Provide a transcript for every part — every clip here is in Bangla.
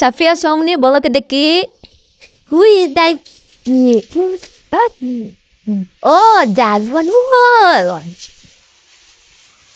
সাফিয়া সামনে বলকে দেখি। one. Oh,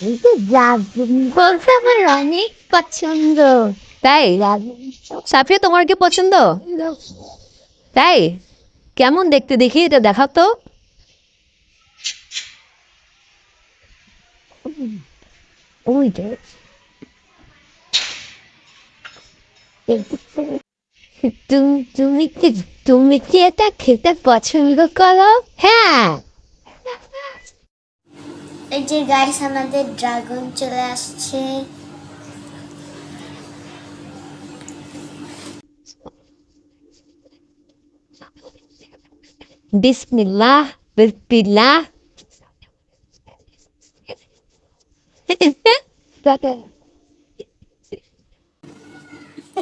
এটা জাজুন বলতে আমার অনেক পছন্দ। তাই? সাফিয়া তোমার কি পছন্দ? তাই? কেমন দেখতে? দেখি এটা দেখাও তো। ওই যে তুমি তুমি কি তুমি কি এটা খেতে পছন্দ করো? হ্যাঁ। এই যে গাইস আমাদের ড্রাগন চলে আসছে। বিসমিল্লাহ বিসমিল্লাহ।